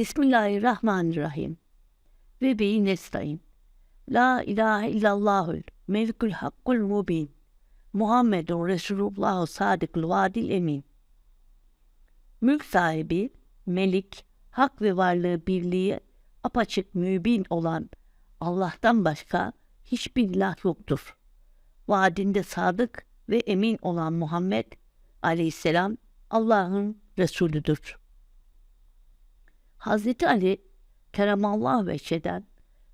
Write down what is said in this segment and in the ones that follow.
Bismillahirrahmanirrahim. Ve beyi nestaîn. La ilahe illallahül melikül hakkul mubin. Muhammedun Resulullah sadıkul vadil emin. Mülk sahibi, melik, hak ve varlığı birliği apaçık mübin olan Allah'tan başka hiçbir ilah yoktur. Vaadinde sadık ve emin olan Muhammed aleyhisselam Allah'ın Resulüdür. Hazreti Ali Keremallahu veçheden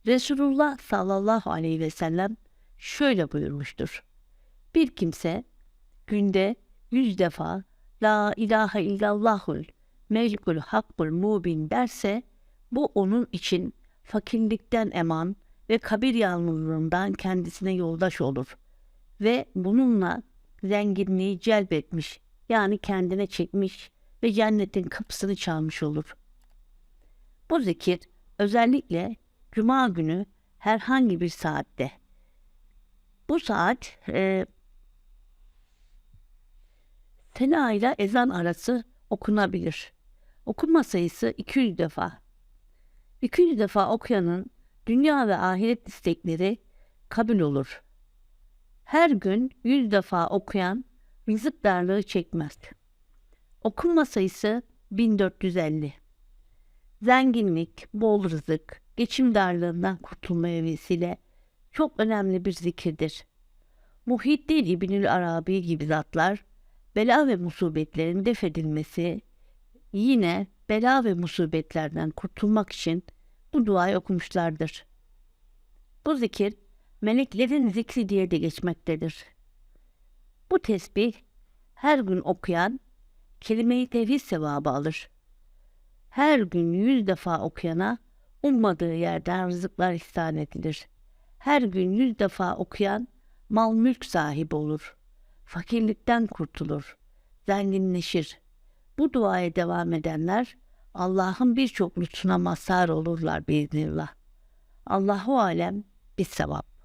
Resulullah sallallahu aleyhi ve sellem şöyle buyurmuştur. Bir kimse günde yüz defa La ilahe illallahul melikul hakkul mubin derse bu onun için fakirlikten eman ve kabir yalnızlığından kendisine yoldaş olur ve bununla zenginliği celbetmiş yani kendine çekmiş ve cennetin kapısını çalmış olur. Bu zikir özellikle cuma günü herhangi bir saatte. Bu saat e, sena ile ezan arası okunabilir. Okunma sayısı 200 defa. 200 defa okuyanın dünya ve ahiret istekleri kabul olur. Her gün 100 defa okuyan rızık darlığı çekmez. Okunma sayısı 1450. Zenginlik, bol rızık, geçim darlığından kurtulmaya vesile çok önemli bir zikirdir. Muhyiddin İbnül Arabi gibi zatlar bela ve musibetlerin def edilmesi, yine bela ve musibetlerden kurtulmak için bu duayı okumuşlardır. Bu zikir meleklerin zikri diye de geçmektedir. Bu tesbih her gün okuyan kelime-i tevhid sevabı alır. Her gün yüz defa okuyana ummadığı yerden rızıklar ihsan edilir. Her gün yüz defa okuyan mal mülk sahibi olur. Fakirlikten kurtulur. Zenginleşir. Bu duaya devam edenler Allah'ın birçok lütfuna mazhar olurlar biiznillah. Allahu alem bir sevap.